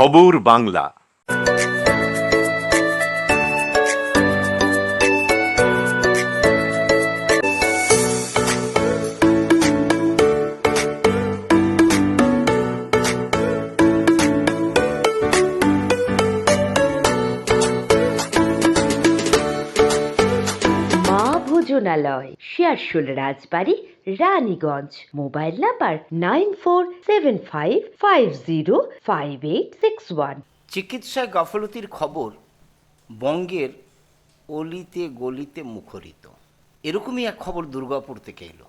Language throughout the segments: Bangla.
খবর Bangla. ভোজনালয় Searsole Rajbari, Raniganj. Mobile number nine four seven five five zero, five eight six one. চিকিৎসায় গাফলতির খবর বঙ্গের অলিতে গলিতে মুখরিত। এরকমই এক খবর দুর্গাপুর থেকে এলো।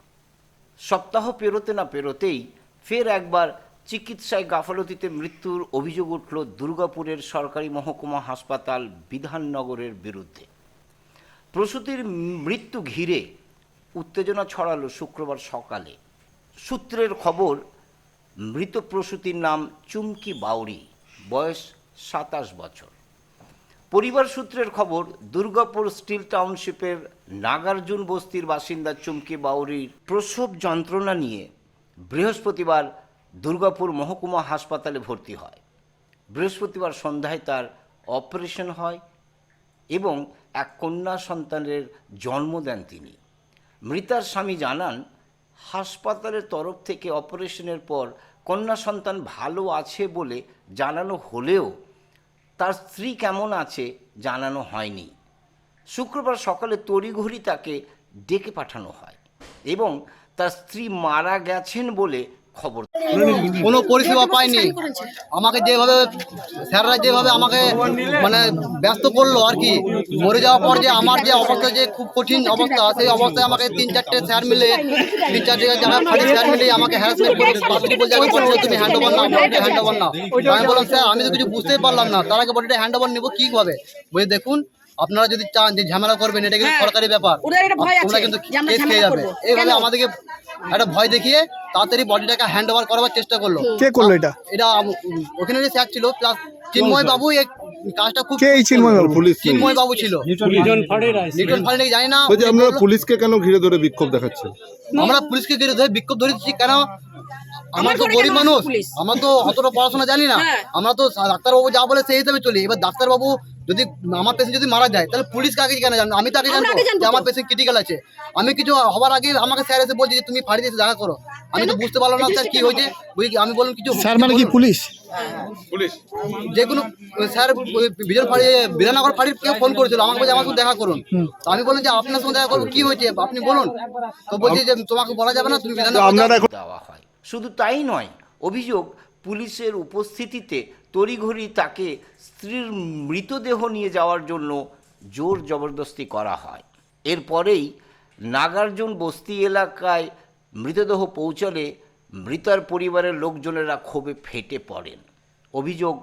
সপ্তাহ পেরোতে না পেরোতেই ফের একবার চিকিৎসায় গাফলতিতে মৃত্যুর অভিযোগ উঠল দুর্গাপুরের সরকারি মহকুমা হাসপাতাল বিধাননগরের বিরুদ্ধে। প্রসূতির মৃত্যু ঘিরে উত্তেজনা ছড়ালো শুক্রবার সকালে। সূত্রের খবর, মৃত প্রসূতির নাম চুমকি বাউরি বয়স সাতাশ বছর। পরিবার সূত্রের খবর, দুর্গাপুর স্টিল টাউনশিপের নাগার্জুন বস্তির বাসিন্দা চুমকি বাউরির প্রসব যন্ত্রণা নিয়ে বৃহস্পতিবার দুর্গাপুর মহকুমা হাসপাতালে ভর্তি হয়। বৃহস্পতিবার সন্ধ্যায় তার অপারেশন হয়। এবং এক কন্যা সন্তানের জন্ম দেন তিনি। মৃতার স্বামী জানান, হাসপাতালের তরফ থেকে অপারেশনের পর কন্যা সন্তান ভালো আছে বলে জানানো হলেও তার স্ত্রী কেমন আছে জানানো হয়নি। শুক্রবার সকালে তড়িঘড়ি তাকে ডেকে পাঠানো হয় এবং তার স্ত্রী মারা গেছেন বলে কোনো পরিষেবা পাইনি। আমাকে যেভাবে স্যাররা যেভাবে আমাকে মানে ব্যস্ত করল আর কি মরে যাওয়ার পর যে আমার যে অবস্থা যে খুব কঠিন অবস্থা সেই অবস্থায় আমাকে তিন চারটে স্যার মিলে তিন চারটে যারা ফাঁড়ি স্যার মিলে আমাকে হ্যারাসমেন্ট করে বাপিটি বলছে আমি বলছি তুমি হ্যান্ড ওভার বডিটা হ্যান্ড ওভার নাও। আমি বললাম স্যার আমি তো কিছু বুঝতেই পারলাম না। তার আগে বডিটা হ্যান্ড ওভার নেব কীভাবে বলে দেখুন আপনারা যদি চান যে ঝামেলা করবেন এটা কিন্তু সরকারি ব্যাপার। তোমরা কিন্তু কেস খেয়ে যাবে। এইভাবে আমাদেরকে একটা ভয় দেখিয়ে তাড়াতাড়ি বডিটাকে হ্যান্ড ওভার করার চেষ্টা করল। কে করল এটা? এটা ওখানে যে স্যার ছিল প্লাস চিন্ময় বাবু এই কাজটা খুব কে এই চিন্ময় বাবু? পুলিশ চিন্ময় বাবু ছিল। নিউটন ফাড়ি। নাকি জানি না। বলছি ও আপনারা পুলিশকে কেন ঘিরে ধরে বিক্ষোভ দেখাচ্ছেন আমরা পুলিশকে ঘিরে ধরে বিক্ষোভ ধরেছি কেন? আমার তো গরিব মানুষ? আমরা তো অতটা পড়াশোনা জানি না। হ্যাঁ। আমরা তো ডাক্তারবাবু যা বলে সেই হিসাবে চলি। এবার ডাক্তারবাবু যদি আমার পেশেন্ট যদি মারা যায় তাহলে পুলিশ কাকে কেন জানব? আমি তো আগে জানব যে আমার পেশেন্ট ক্রিটিক্যাল আছে। আমি কিছু হওয়ার আগে আমাকে স্যার এসে বলছে যে তুমি ফাড়ি দিয়ে দেখা করো। আমি তো বুঝতে পারলাম না স্যার কি হয়েছে। আমি বললাম কিছু স্যার মানে কি বলুন। পুলিশ? যে কোনো স্যার বিজন ফাঁড়ি বিধাননগর ফাঁড়ির কেউ ফোন করেছিল। আমাকে বলছে আমার সঙ্গে দেখা করুন। তো আমি বললাম যে আপনার সঙ্গে দেখা করব কি হয়েছে? আপনি বলুন। তো বলছি যে তোমাকে বলা যাবে না তুমি বিধাননগর দেওয়া হয়। শুধু তাই নয় অভিযোগ পুলিশের উপস্থিতিতে তড়িঘড়ি তাকে স্ত্রীর মৃতদেহ নিয়ে যাওয়ার জন্য জোর জবরদস্তি করা হয়। এরপরেই নাগার্জুন বস্তি এলাকায় মৃতদেহ পৌঁছলে মৃতার পরিবারের লোকজনেরা ক্ষোভে ফেটে পড়েন। অভিযোগ,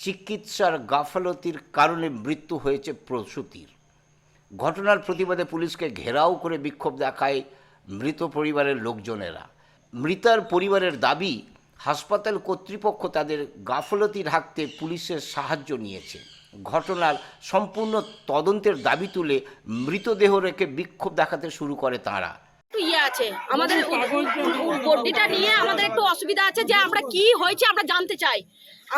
চিকিৎসার গাফলতির কারণে মৃত্যু হয়েছে প্রসূতির। ঘটনার প্রতিবাদে পুলিশকে ঘেরাও করে বিক্ষোভ দেখায় মৃত পরিবারের লোকজনেরা। মৃতার পরিবারের দাবি হাসপাতাল কর্তৃপক্ষ তাদের গাফলতি রাখতে পুলিশের সাহায্য নিয়েছে। ঘটনার সম্পূর্ণ তদন্তের দাবি তুলে মৃতদেহ রেখে বিক্ষোভ দেখাতে শুরু করে তারা। একটু ইয়ে আছে, আমাদের বডিটা নিয়ে আমাদের একটু অসুবিধা আছে যে আমরা কি হয়েছে আমরা জানতে চাই।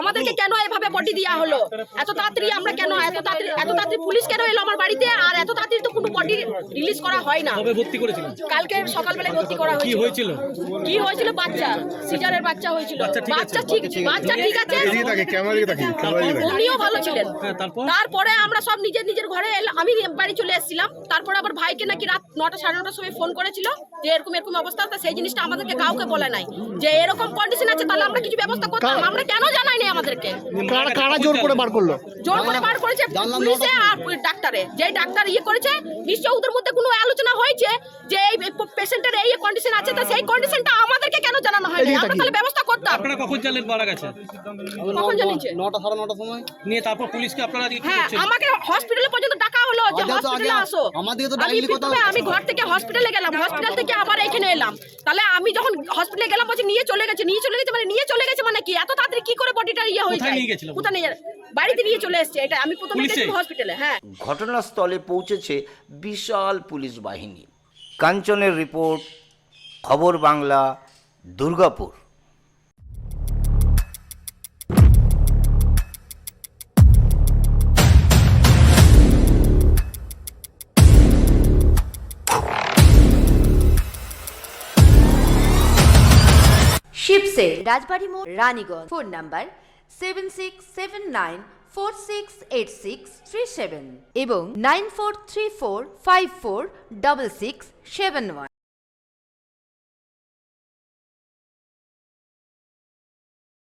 আমাদেরকে কেন এভাবে বডি দেওয়া হলো? এত তাড়াতাড়ি আমরা কেন এত তাড়াতাড়ি এত তাড়াতাড়ি পুলিশ কেন এলো আমার বাড়িতে? আর এত তাড়াতাড়ি তো কোনো বডি রিলিজ করা হয় না। কবে ভর্তি করেছিলেন? কালকে সকালবেলায় ভর্তি করা কি হয়েছিল। হয়েছিল? কি হয়েছিল? বাচ্চা। সিজারের বাচ্চা হয়েছিল। বাচ্চা ঠিক আছে? বাচ্চা ঠিক বাচ্চা ঠিক আছে? উনিও ভালো ছিলেন। হ্যাঁ, তারপর? তারপরে আমরা সব নিজের নিজের ঘরে এলাম আমি বাড়ি চলে এসেছিলাম। তারপরে আবার ভাইকে নাকি রাত নটা সাড়ে নটার সময় ফোন করেছিল যে এরকম এরকম অবস্থা। তা সেই জিনিসটা আমাদেরকে কাউকে বলে নাই। যে এরকম কন্ডিশন আছে তাহলে আমরা কিছু ব্যবস্থা করতাম। আমরা কেন জানাই নাই আমাদেরকে। কারা কারা জোর করে বার করল? জোর করে বার করেছে পুলিশে আর ডাক্তারে। যে ডাক্তার ইয়ে করেছে নিশ্চয় ওদের মধ্যে কোনো আলোচনা হয়েছে যে এই পেশেন্টের এই কন্ডিশন আছে তা সেই কন্ডিশনটা তাকিয়ে। তাহলে ব্যবস্থা করতাম। আপনারা কখন জানলেন মারা গেছে? কখন জানিয়েছে? নটা সাড়ে নটার সময়। নিয়ে তারপর পুলিশকে আপনারা আজকে হ্যাঁ আমাকে হসপিটালে পর্যন্ত ডাকা হলো যে হসপিটালে আসো। আমাদেরকে তো? প্রথমে আমি ঘর থেকে হসপিটালে গেলাম হসপিটাল থেকে আবার এখানে এলাম। তাহলে আমি যখন হসপিটালে গেলাম বলছি নিয়ে চলে গেছে নিয়ে চলে গেছে মানে নিয়ে চলে গেছে মানে কি? এত তাড়াতাড়ি কি করে বডিটা ইয়ে হয়ে কোথায় যায়? নিয়ে কোথায় নিয়ে বাড়িতে নিয়ে চলে এসেছে। এটা আমি প্রথমে? হসপিটালে হ্যাঁ। ঘটনাস্থলে পৌঁছেছে বিশাল পুলিশ বাহিনী। কাঞ্চনের রিপোর্ট খবর বাংলা। দুর্গাপুর। শিবসে রাজবাড়ি মোড়, Raniganj. Phone number seven six seven nine four six eight six three seven এবং nine four three four five four double six seven one